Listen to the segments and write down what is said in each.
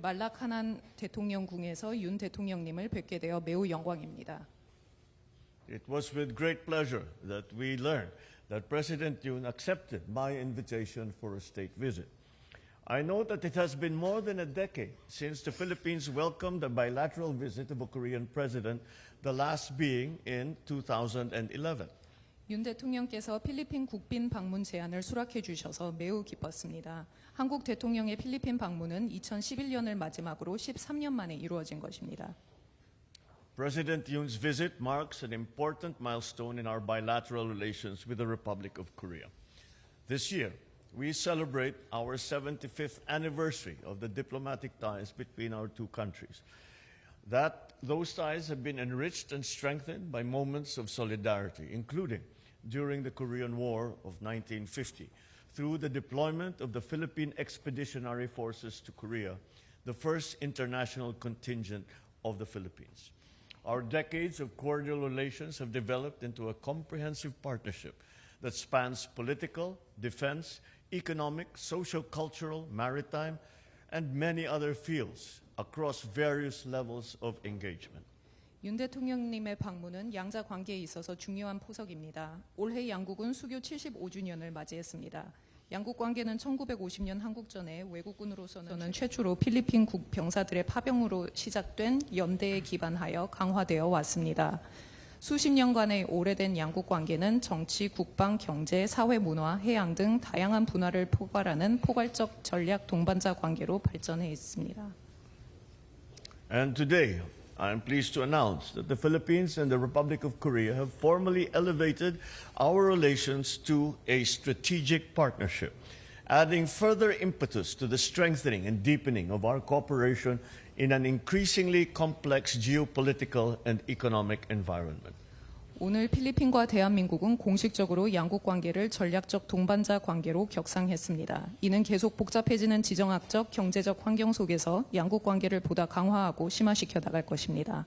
말라카난 대통령궁에서 윤 대통령님을 뵙게 되어 매우 영광입니다. It was with great pleasure that we learned that President Yoon accepted my invitation for a state visit. I know that it has been more than a decade since the Philippines welcomed a bilateral visit of a Korean president, the last being in 2011. 윤 대통령께서 필리핀 국빈 방문 제안을 수락해 주셔서 매우 기뻤습니다. 한국 대통령의 필리핀 방문은 2011년을 마지막으로 13년 만에 이루어진 것입니다. President Yoon's visit marks an important milestone in our bilateral relations with the Republic of Korea. This year, we celebrate our 75th anniversary of the diplomatic ties between our two countries. That those ties have been enriched and strengthened by moments of solidarity, including during the Korean War of 1950, through the deployment of the Philippine Expeditionary Forces to Korea, the first international contingent of the Philippines. Our decades of cordial relations have developed into a comprehensive partnership that spans political, defense, economic, social, cultural, maritime, and many other fields across various levels of engagement. 윤 대통령님의 방문은 양자 관계에 있어서 중요한 포석입니다. 올해 양국은 수교 75주년을 맞이했습니다. 양국 관계는 1950년 한국전에 외국군으로서는 최초로 필리핀 국 병사들의 파병으로 시작된 연대에 기반하여 강화되어 왔습니다. 수십 년간의 오래된 양국 관계는 정치, 국방, 경제, 사회, 문화, 해양 등 다양한 분야를 포괄하는 포괄적 전략 동반자 관계로 발전해 있습니다. And today, I am pleased to announce that the Philippines and the Republic of Korea have formally elevated our relations to a strategic partnership, adding further impetus to the strengthening and deepening of our cooperation in an increasingly complex geopolitical and economic environment. 오늘 필리핀과 대한민국은 공식적으로 양국 관계를 전략적 동반자 관계로 격상했습니다. 이는 계속 복잡해지는 지정학적, 경제적 환경 속에서 양국 관계를 보다 강화하고 심화시켜 나갈 것입니다.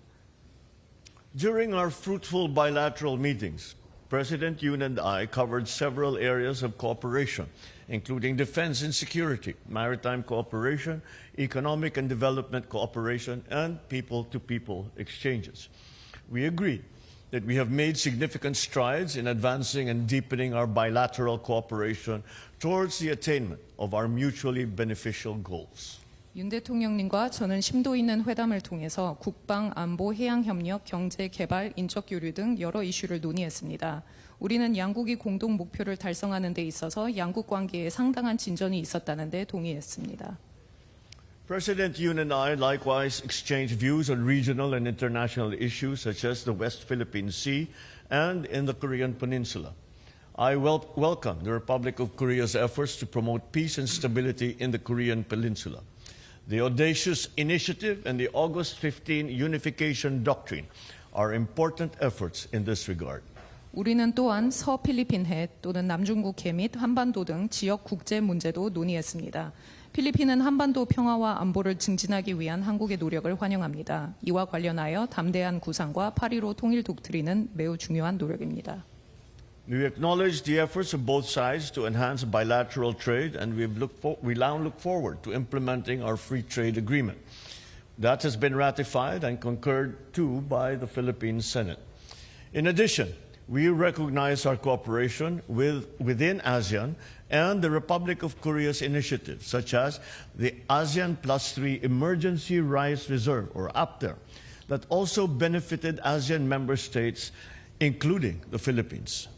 During our fruitful bilateral meetings, President Yoon and I covered several areas of cooperation, including defense and security, maritime cooperation, economic and development cooperation, and people to people exchanges. We agreed that we have made significant strides in advancing and deepening our bilateral cooperation towards the attainment of our mutually beneficial goals. 윤 대통령님과 저는 심도 있는 회담을 통해서 국방, 안보, 해양 협력, 경제, 개발, 인적 교류 등 여러 이슈를 논의했습니다. 우리는 양국이 공동 목표를 달성하는 데 있어서 양국 관계에 상당한 진전이 있었다는 데 동의했습니다. President Yoon and I likewise exchanged views on regional and international issues such as the West Philippine Sea and in the Korean Peninsula. I wel- welcome the Republic of Korea's efforts to promote peace and stability in the Korean Peninsula. The audacious initiative and the August 15 Unification Doctrine are important efforts in this regard. 우리는 또한 서필리핀해 또는 남중국해 및 한반도 등 지역 국제 문제도 논의했습니다. 필리핀은 한반도 평화와 안보를 증진하기 위한 한국의 노력을 환영합니다. 이와 관련하여 담대한 구상과 8.15 통일 독트린은 매우 중요한 노력입니다. We acknowledge the efforts of both sides to enhance bilateral trade, and we've looked for, we now look forward to implementing our free trade agreement. That has been ratified and concurred to by the Philippine Senate. In addition, we recognize our cooperation with, within ASEAN and the Republic of Korea's initiatives, such as the ASEAN Plus Three Emergency Rice Reserve, or APTER, that also benefited ASEAN member states, including the Philippines.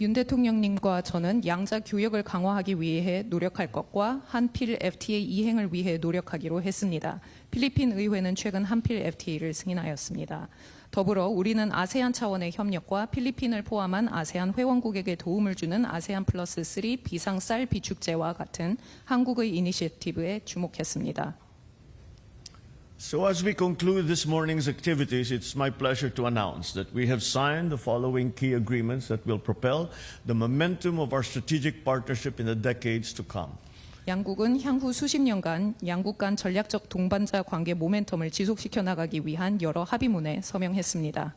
윤 대통령님과 저는 양자 교역을 강화하기 위해 노력할 것과 한필 FTA 이행을 위해 노력하기로 했습니다. 필리핀 의회는 최근 한필 FTA를 승인하였습니다. 더불어 우리는 아세안 차원의 협력과 필리핀을 포함한 아세안 회원국에게 도움을 주는 아세안 플러스 3 비상 쌀 비축제와 같은 한국의 이니시티브에 주목했습니다. So, as we conclude this morning's activities, it's my pleasure to announce that we have signed the following key agreements that will propel the momentum of our strategic partnership in the decades to come. 양국은 향후 수십 년간 양국 간 전략적 동반자 관계 모멘텀을 지속시켜 나가기 위한 여러 합의문에 서명했습니다.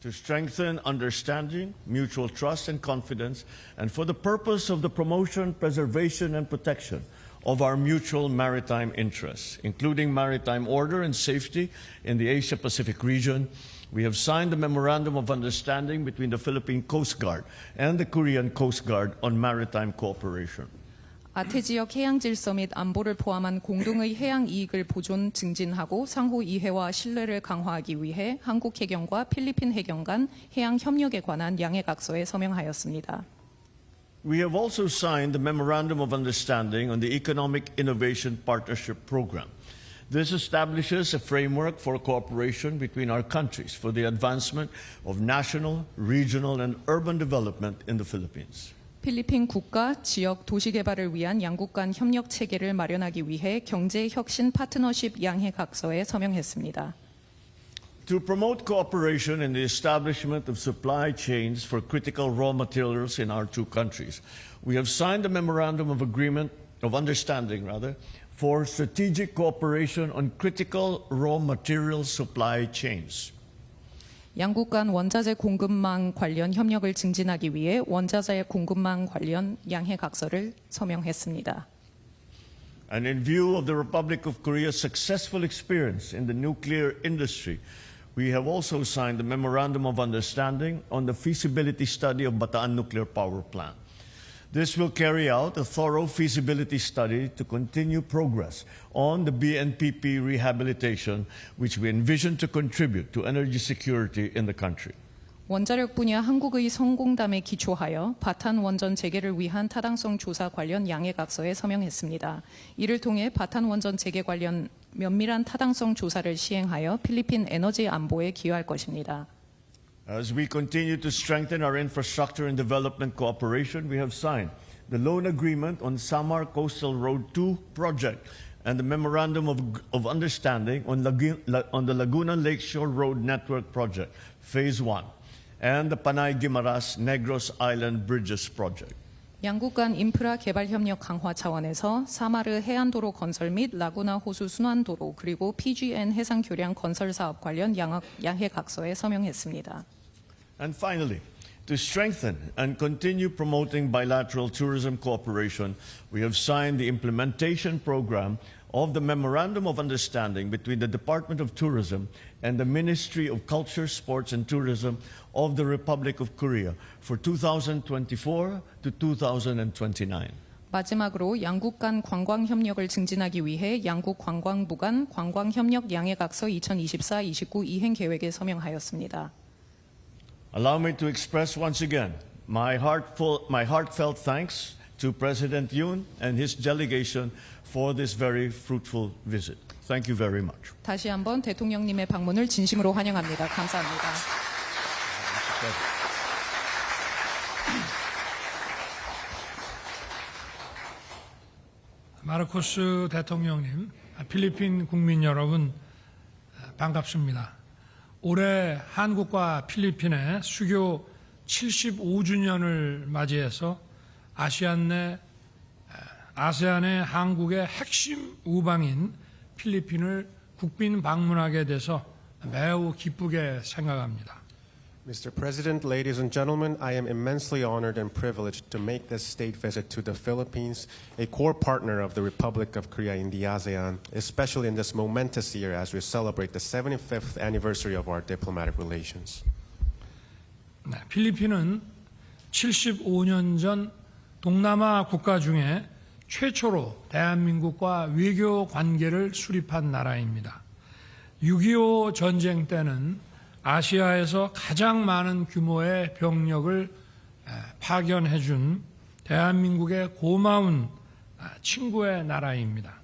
To strengthen understanding, mutual trust, and confidence, and for the purpose of the promotion, preservation, and protection of our mutual maritime interests, including maritime order and safety in the Asia Pacific region. We have signed a memorandum of understanding between the Philippine Coast Guard and the Korean Coast Guard on maritime cooperation. 아태 지역 해양 질서 및 안보를 포함한 공동의 해양 이익을 보존 증진하고 상호 이해와 신뢰를 강화하기 위해 한국 해경과 필리핀 해경 간 해양 협력에 관한 양해각서에 서명하였습니다. We have also signed the Memorandum of Understanding on the Economic Innovation Partnership Program. This establishes a framework for cooperation between our countries for the advancement of national, regional, and urban development in the Philippines. 필리핀 국가 지역 도시 개발을 위한 양국 간 협력 체계를 마련하기 위해 경제 혁신 파트너십 양해각서에 서명했습니다. To promote cooperation in the establishment of supply chains for critical raw materials in our two countries, we have signed a memorandum of agreement of understanding rather for strategic cooperation on critical raw material supply chains. 양국 간 원자재 공급망 관련 협력을 증진하기 위해 원자재 공급망 관련 양해 각서를 서명했습니다. And in view of the Republic of Korea's successful experience in the nuclear industry, we have also signed a memorandum of understanding on the feasibility study of Bataan Nuclear Power Plant. This will carry out a thorough feasibility study to continue progress on the BNPP rehabilitation, which we envision to contribute to energy security in the country. 원자력 분야 한국의 성공담에 기초하여 바탄 원전 재개를 위한 타당성 조사 관련 양해각서에 서명했습니다. 이를 통해 바탄 원전 재개 관련 면밀한 타당성 조사를 시행하여 필리핀 에너지 안보에 기여할 것입니다. As we continue to strengthen our infrastructure and development cooperation, we have signed the loan agreement on Samar Coastal Road 2 project and the memorandum of, of understanding on, Lagu- La- on the Laguna Lakeshore Road Network project, phase 1, and the Panay Guimaras Negros Island Bridges project. 양국 간 인프라 개발 협력 강화 차원에서 사마르 해안도로 건설 및 라구나 호수 순환도로 그리고 PGN 해상 교량 건설 사업 관련 양학- 양해각서에 서명했습니다. And finally, to strengthen and continue promoting bilateral tourism cooperation, we have signed the implementation program of the Memorandum of Understanding between the Department of Tourism and the Ministry of Culture, Sports and Tourism of the Republic of Korea for 2024 to 2029. 마지막으로 양국 간 관광 협력을 증진하기 위해 양국 관광부 간 관광 협력 양해각서 2024-29 이행 계획에 서명하였습니다. Allow me to express once again my, heartful, my heartfelt thanks to President Yoon and his delegation for this very fruitful visit. Thank you very much. 다시 한번 대통령님의 방문을 진심으로 환영합니다. 감사합니다. 마르코스 대통령님, 필리핀 국민 여러분 반갑습니다. 올해 한국과 필리핀의 수교 75주년을 맞이해서 아시안 내 아세안의 한국의 핵심 우방인 필리핀을 국빈 방문하게 돼서 매우 기쁘게 생각합니다. Mr. President, ladies and gentlemen, I am immensely honored and privileged to make this state visit to the Philippines, a core partner of the Republic of Korea in the ASEAN, especially in this momentous year as we celebrate the 75th anniversary of our diplomatic relations. 네, 필리핀은 75년 전 동남아 국가 중에 최초로 대한민국과 외교 관계를 수립한 나라입니다. 6.25 전쟁 때는 아시아에서 가장 많은 규모의 병력을 에, 파견해 준 대한민국의 고마운 아, 친구의 나라입니다.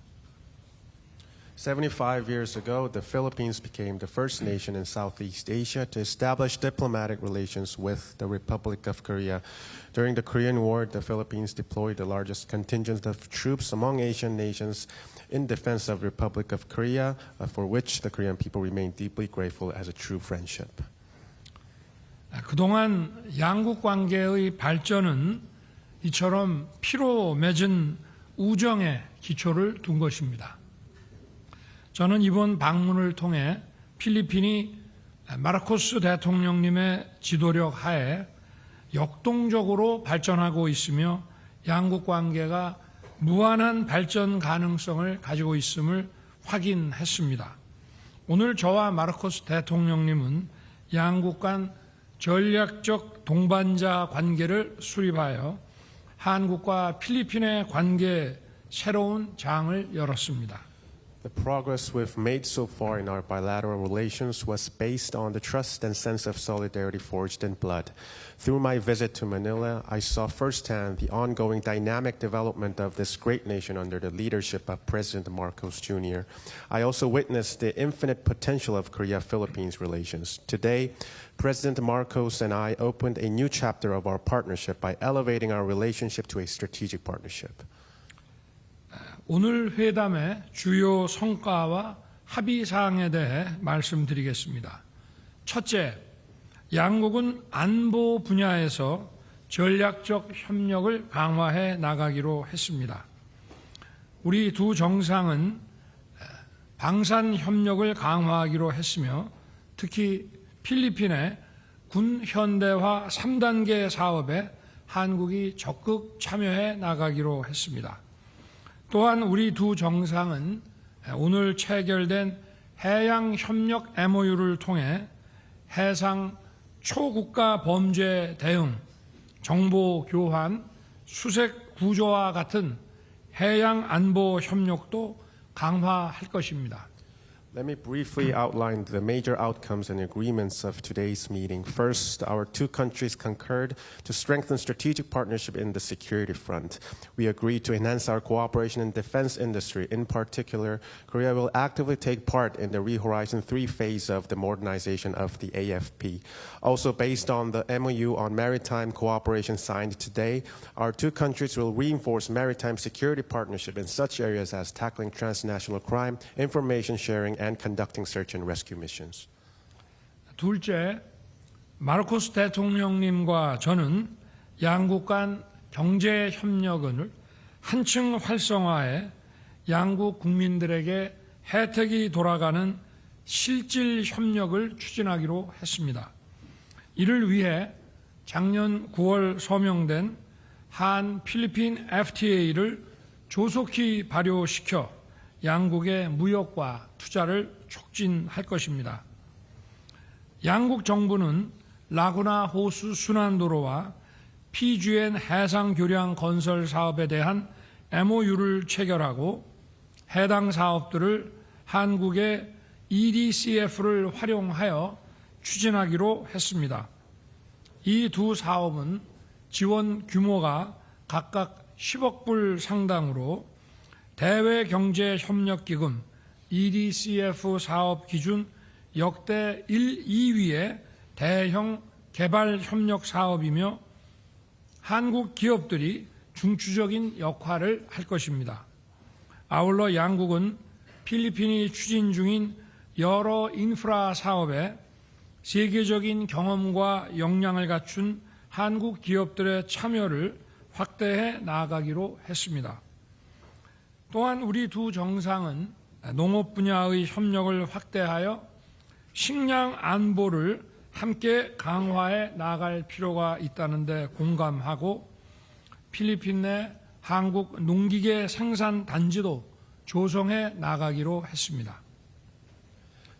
75 years ago, the Philippines became the first nation in Southeast Asia to establish diplomatic relations with the Republic of Korea. During the Korean War, the Philippines deployed the largest contingent of troops among Asian nations in defense of Republic of Korea, uh, for which the Korean people remain deeply grateful as a true friendship. 아, 그동안 양국 관계의 발전은 이처럼 피로 맺은 우정의 기초를 둔 것입니다. 저는 이번 방문을 통해 필리핀이 마르코스 대통령님의 지도력 하에 역동적으로 발전하고 있으며 양국 관계가 무한한 발전 가능성을 가지고 있음을 확인했습니다. 오늘 저와 마르코스 대통령님은 양국 간 전략적 동반자 관계를 수립하여 한국과 필리핀의 관계 새로운 장을 열었습니다. The progress we've made so far in our bilateral relations was based on the trust and sense of solidarity forged in blood. Through my visit to Manila, I saw firsthand the ongoing dynamic development of this great nation under the leadership of President Marcos Jr. I also witnessed the infinite potential of Korea Philippines relations. Today, President Marcos and I opened a new chapter of our partnership by elevating our relationship to a strategic partnership. 오늘 회담의 주요 성과와 합의 사항에 대해 말씀드리겠습니다. 첫째, 양국은 안보 분야에서 전략적 협력을 강화해 나가기로 했습니다. 우리 두 정상은 방산 협력을 강화하기로 했으며 특히 필리핀의 군 현대화 3단계 사업에 한국이 적극 참여해 나가기로 했습니다. 또한 우리 두 정상은 오늘 체결된 해양 협력 MOU를 통해 해상 초국가 범죄 대응, 정보 교환, 수색 구조와 같은 해양 안보 협력도 강화할 것입니다. Let me briefly outline the major outcomes and agreements of today's meeting. First, our two countries concurred to strengthen strategic partnership in the security front. We agreed to enhance our cooperation in defense industry. In particular, Korea will actively take part in the ReHorizon 3 phase of the modernization of the AFP. Also, based on the MOU on maritime cooperation signed today, our two countries will reinforce maritime security partnership in such areas as tackling transnational crime, information sharing, and conducting search and rescue missions. 둘째, 마르코스 대통령님과 저는 양국 간 경제 협력을 한층 활성화해 양국 국민들에게 혜택이 돌아가는 실질 협력을 추진하기로 했습니다. 이를 위해 작년 9월 서명된 한 필리핀 FTA를 조속히 발효시켜 양국의 무역과 투자를 촉진할 것입니다. 양국 정부는 라구나 호수 순환도로와 PGN 해상 교량 건설 사업에 대한 MOU를 체결하고 해당 사업들을 한국의 EDCF를 활용하여 추진하기로 했습니다. 이 두 사업은 지원 규모가 각각 10억 불 상당으로 대외 경제 협력 기금 EDCF 사업 기준 역대 1, 2위의 대형 개발 협력 사업이며 한국 기업들이 중추적인 역할을 할 것입니다. 아울러 양국은 필리핀이 추진 중인 여러 인프라 사업에 세계적인 경험과 역량을 갖춘 한국 기업들의 참여를 확대해 나아가기로 했습니다. 또한 우리 두 정상은 농업 분야의 협력을 확대하여 식량 안보를 함께 강화해 나갈 필요가 있다는 데 공감하고 필리핀 내 한국 농기계 생산 단지도 조성해 나가기로 했습니다.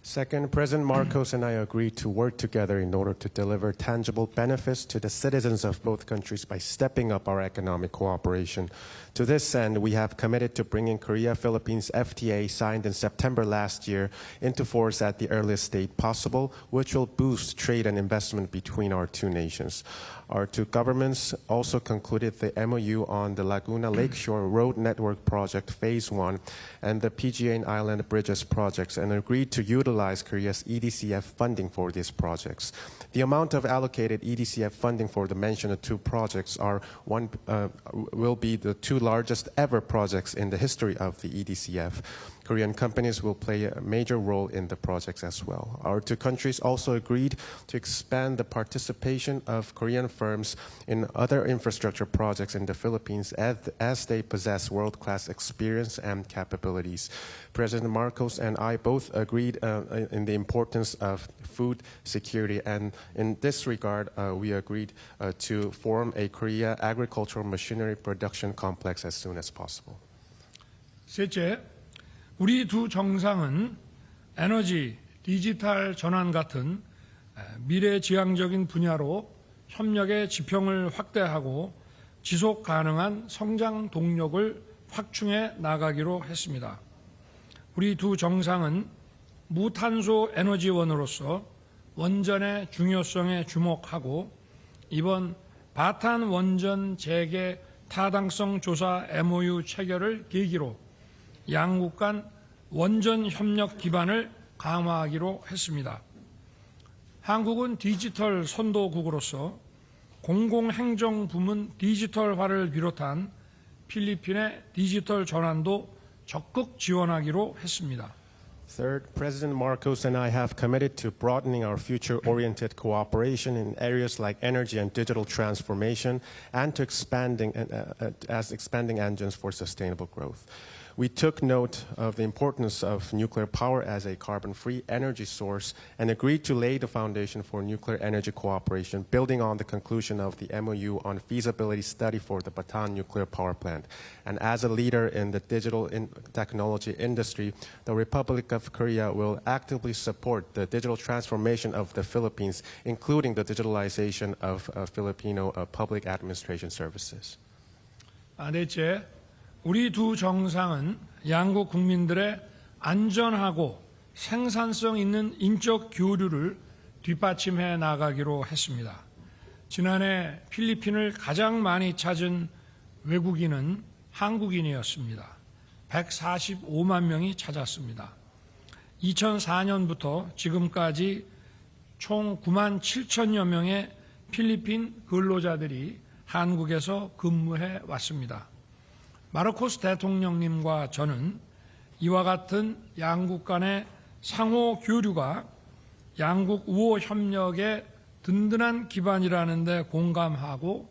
Second, President Marcos and I agreed to work together in order to deliver tangible benefits to the citizens of both countries by stepping up our economic cooperation. To this end, we have committed to bringing Korea Philippines FTA signed in September last year into force at the earliest date possible, which will boost trade and investment between our two nations. Our two governments also concluded the MOU on the Laguna Lakeshore Road Network Project Phase 1 and the PGA Island Bridges projects and agreed to utilize Korea's EDCF funding for these projects. The amount of allocated EDCF funding for the mentioned two projects are one, uh, will be the two largest ever projects in the history of the EDCF. Korean companies will play a major role in the projects as well. Our two countries also agreed to expand the participation of Korean firms in other infrastructure projects in the Philippines as, they possess world class experience and capabilities. President Marcos and I both agreed uh, in the importance of food security, and in this regard, uh, we agreed uh, to form a Korea agricultural machinery production complex as soon as possible. 셋째, 우리 두 정상은 에너지, 디지털 전환 같은 미래지향적인 분야로 협력의 지평을 확대하고 지속 가능한 성장 동력을 확충해 나가기로 했습니다. 우리 두 정상은 무탄소 에너지원으로서 원전의 중요성에 주목하고 이번 바탄 원전 재개 타당성 조사 MOU 체결을 계기로 양국 간 원전 협력 기반을 강화하기로 했습니다. 한국은 디지털 선도국으로서 공공행정 부문 디지털화를 비롯한 필리핀의 디지털 전환도 적극 지원하기로 했습니다. Third, President Marcos and I have committed to broadening our future oriented cooperation in areas like energy and digital transformation and to expanding uh, uh, as expanding engines for sustainable growth. we took note of the importance of nuclear power as a carbon-free energy source and agreed to lay the foundation for nuclear energy cooperation, building on the conclusion of the MOU on feasibility study for the Bataan nuclear power plant. And as a leader in the digital in technology industry, the Republic of Korea will actively support the digital transformation of the Philippines, including the digitalization of uh, Filipino uh, public administration services. And 우리 두 정상은 양국 국민들의 안전하고 생산성 있는 인적 교류를 뒷받침해 나가기로 했습니다. 지난해 필리핀을 가장 많이 찾은 외국인은 한국인이었습니다. 145만 명이 찾았습니다. 2004년부터 지금까지 총 9만 7천여 명의 필리핀 근로자들이 한국에서 근무해 왔습니다. 마르코스 대통령님과 저는 이와 같은 양국 간의 상호 교류가 양국 우호 협력의 든든한 기반이라는 데 공감하고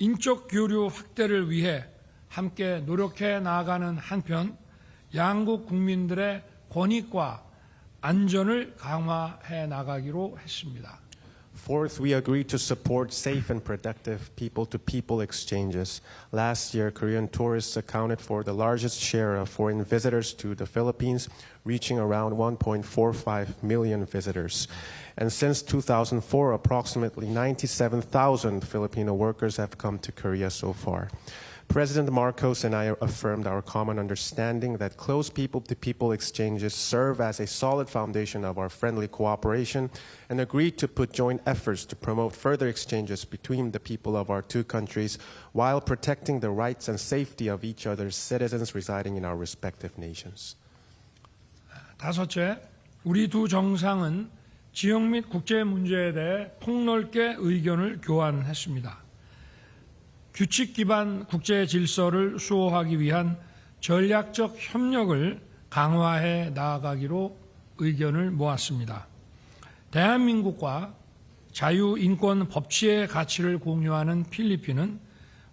인적 교류 확대를 위해 함께 노력해 나가는 한편 양국 국민들의 권익과 안전을 강화해 나가기로 했습니다. Fourth, we agreed to support safe and productive people to people exchanges. Last year, Korean tourists accounted for the largest share of foreign visitors to the Philippines, reaching around 1.45 million visitors. And since 2004, approximately 97,000 Filipino workers have come to Korea so far. President Marcos and I affirmed our common understanding that close people to people exchanges serve as a solid foundation of our friendly cooperation and agreed to put joint efforts to promote further exchanges between the people of our two countries while protecting the rights and safety of each other's citizens residing in our respective nations. 다섯째, 우리 두 정상은 지역 및 국제 문제에 대해 폭넓게 의견을 교환했습니다. 규칙 기반 국제 질서를 수호하기 위한 전략적 협력을 강화해 나아가기로 의견을 모았습니다. 대한민국과 자유, 인권, 법치의 가치를 공유하는 필리핀은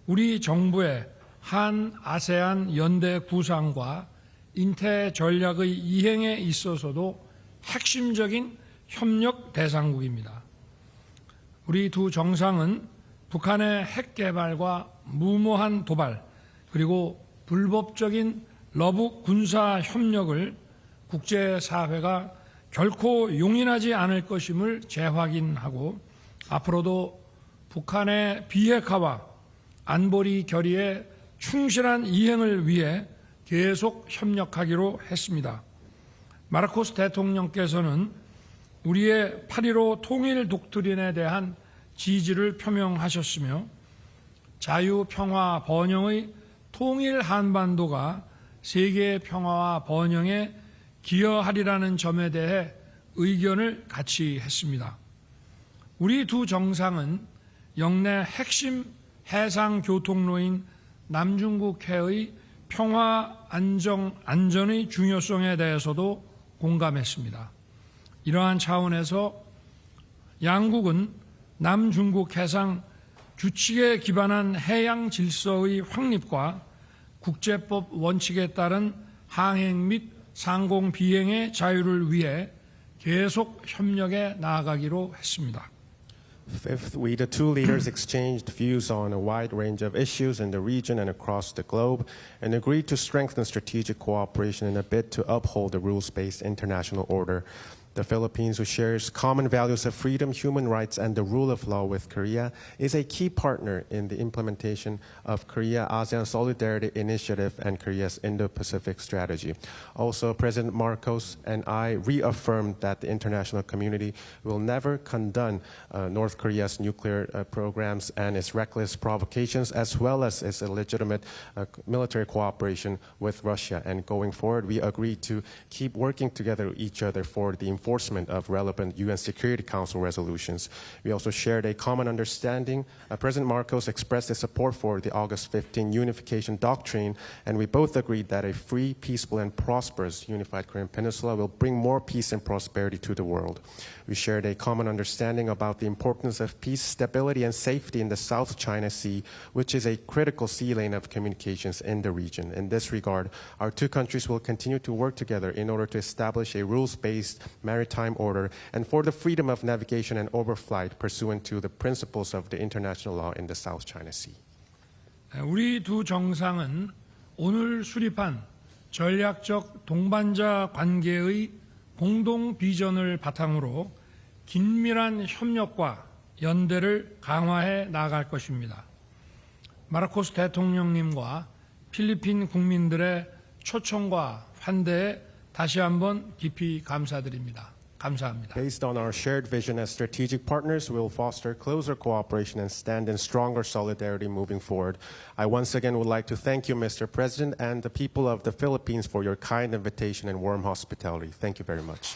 우리 정부의 한 아세안 연대 구상과 인태 전략의 이행에 있어서도 핵심적인 협력 대상국입니다. 우리 두 정상은 북한의 핵 개발과 무모한 도발 그리고 불법적인 러북 군사 협력을 국제사회가 결코 용인하지 않을 것임을 재확인하고 앞으로도 북한의 비핵화와 안보리 결의의 충실한 이행을 위해 계속 협력하기로 했습니다. 마르코스 대통령께서는 우리의 8.15 통일 독트린에 대한 지지를 표명하셨으며 자유, 평화, 번영의 통일 한반도가 세계 평화와 번영에 기여하리라는 점에 대해 의견을 같이 했습니다. 우리 두 정상은 영내 핵심 해상 교통로인 남중국해의 평화, 안정, 안전의 중요성에 대해서도 공감했습니다. 이러한 차원에서 양국은 남중국 해상 규칙에 기반한 해양 질서의 확립과 국제법 원칙에 따른 항행 및 상공 비행의 자유를 위해 계속 협력해 나아가기로 했습니다. Fifth, we, the two leaders, exchanged views on a wide range of issues in the region and across the globe and agreed to strengthen strategic cooperation in a bid to uphold the rules based international order. The Philippines, who shares common values of freedom, human rights, and the rule of law with Korea, is a key partner in the implementation of Korea ASEAN Solidarity Initiative and Korea's Indo Pacific strategy. Also, President Marcos and I reaffirmed that the international community will never condone uh, North Korea's nuclear uh, programs and its reckless provocations, as well as its illegitimate uh, military cooperation with Russia. And going forward, we agreed to keep working together with each other for the enforcement of relevant UN Security Council resolutions. We also shared a common understanding. Uh, President Marcos expressed his support for the August 15 unification doctrine, and we both agreed that a free, peaceful, and prosperous unified Korean peninsula will bring more peace and prosperity to the world. We shared a common understanding about the importance of peace, stability, and safety in the South China Sea, which is a critical sea lane of communications in the region. In this regard, our two countries will continue to work together in order to establish a rules based maritime order and for the freedom of navigation and overflight pursuant to the principles of the international law in the South China Sea. 우리 두 정상은 오늘 수립한 전략적 동반자 관계의 공동 비전을 바탕으로 긴밀한 협력과 연대를 강화해 나갈 것입니다. 마르코스 대통령님과 필리핀 국민들의 초청과 환대에 다시 한번 깊이 감사드립니다. 감사합니다. Based on our shared vision as strategic partners, we will foster closer cooperation and stand in stronger solidarity moving forward. I once again would like to thank you, Mr. President, and the people of the Philippines for your kind invitation and warm hospitality. Thank you very much.